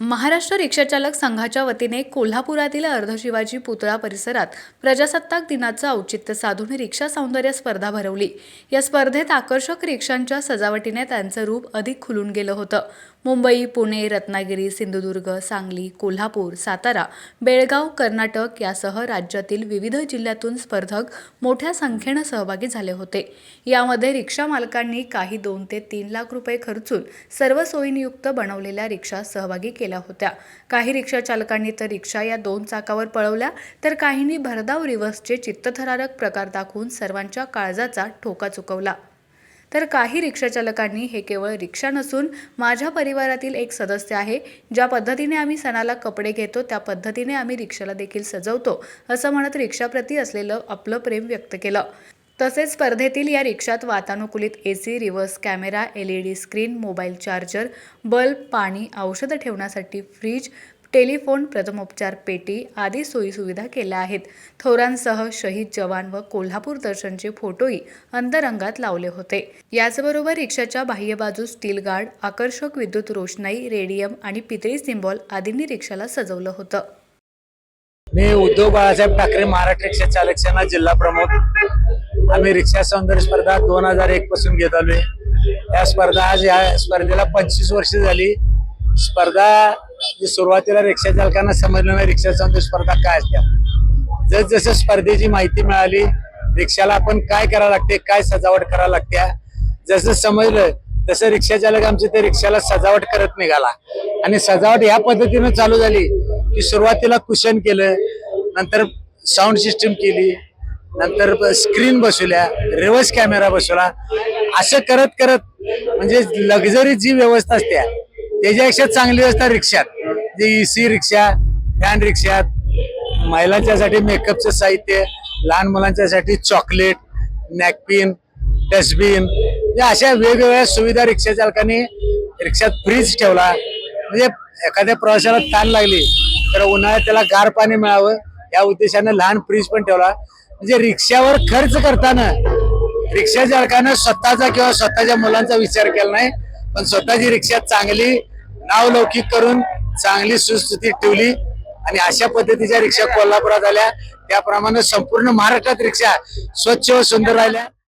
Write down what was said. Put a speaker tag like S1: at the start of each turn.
S1: महाराष्ट्र रिक्षाचालक संघाच्या वतीने कोल्हापुरातील अर्धशिवाजी पुतळा परिसरात प्रजासत्ताक दिनाचं औचित्य साधून रिक्षा सौंदर्य स्पर्धा भरवली. या स्पर्धेत आकर्षक रिक्षांच्या सजावटीने त्यांचं रूप अधिक खुलून गेलं होतं. मुंबई पुणे रत्नागिरी सिंधुदुर्ग सांगली कोल्हापूर सातारा बेळगाव कर्नाटक यासह राज्यातील विविध जिल्ह्यातून स्पर्धक मोठ्या संख्येनं सहभागी झाले होते. यामध्ये रिक्षा मालकांनी काही दोन ते तीन लाख रुपये खर्चून सर्व सोयीनियुक्त बनवलेल्या रिक्षा सहभागी केल्या होत्या. काही रिक्षा चालकांनी तर रिक्षा या दोन चाकावर पळवल्या तर काहींनी भरधाव रिव्हर्सचे चित्तथरारक प्रकार दाखवून सर्वांच्या काळजाचा ठोका चुकवला. तर काही रिक्षाचालकांनी हे केवळ रिक्षा नसून माझ्या परिवारातील एक सदस्य आहे. ज्या पद्धतीने आम्ही सणाला कपडे घेतो त्या पद्धतीने आम्ही रिक्षाला देखील सजवतो असं म्हणत रिक्षाप्रती असलेलं आपलं प्रेम व्यक्त केलं. तसेच स्पर्धेतील या रिक्षात वातानुकूलित A C reverse camera L E D screen mobile charger bulb पाणी औषधं ठेवण्यासाठी फ्रीज टेलिफोन प्रथमोपचार पेटी आदी सोयीसुविधा केल्या आहेत. थोरांसह शहीद जवान व कोल्हापूर दर्शनचे फोटोही अंतरंगात लावले होते. याचबरोबर रिक्षाच्या बाह्य बाजू स्टील गार्ड आकर्षक विद्युत रोषणाई रेडियम आणि पितळी सिम्बॉल आदींनी रिक्षाला सजवलं होतं.
S2: मी उद्धव बाळासाहेब ठाकरे महाराष्ट्र रिक्षा चालक सेना जिल्हा प्रमुख. आम्ही रिक्षा सौंदर्य स्पर्धा दोन हजार एक पासून घेत आलोय. या स्पर्धा आज या स्पर्धेला पंचवीस वर्ष झाली. स्पर्धा जी सुरुवातीला रिक्षा चालकांना समजलं नाही रिक्षा स्पर्धा काय असत्या जसजसं स्पर्धेची माहिती मिळाली रिक्षाला आपण काय करावं लागते काय सजावट करावं लागत्या जसं समजलं तसं रिक्षा चालक आमचे ते रिक्षाला सजावट करत निघाला. आणि सजावट ह्या पद्धतीनं चालू झाली की सुरुवातीला कुशन केलं नंतर साऊंड सिस्टीम केली नंतर स्क्रीन बसवल्या रिव्हर्स कॅमेरा बसवला. असं करत करत म्हणजे लक्झरी जी व्यवस्था असते त्याच्यापेक्षा चांगली व्यवस्था रिक्षात. जे सी रिक्षा फॅन रिक्षात महिलांच्यासाठी मेकअपचं साहित्य लहान मुलांच्यासाठी चॉकलेट नॅपकिन डस्टबिन या अशा वेगवेगळ्या सुविधा रिक्षा चालकांनी रिक्षात फ्रीज ठेवला. म्हणजे एखाद्या प्रवाशाला ताण लागली तर उन्हाळ्यात त्याला गार पाणी मिळावं या उद्देशानं लहान फ्रीज पण ठेवला. म्हणजे रिक्षावर खर्च करताना रिक्षा चालकानं स्वतःचा किंवा स्वतःच्या मुलांचा विचार केला नाही. पण स्वतःची रिक्षा चांगली नावलौकिक करून चांगली सुस्थिती ठेवली. आणि अशा पद्धतीच्या रिक्षा कोल्हापुरात आल्या. त्याप्रमाणे संपूर्ण महाराष्ट्रात रिक्षा स्वच्छ व सुंदर राहिल्या.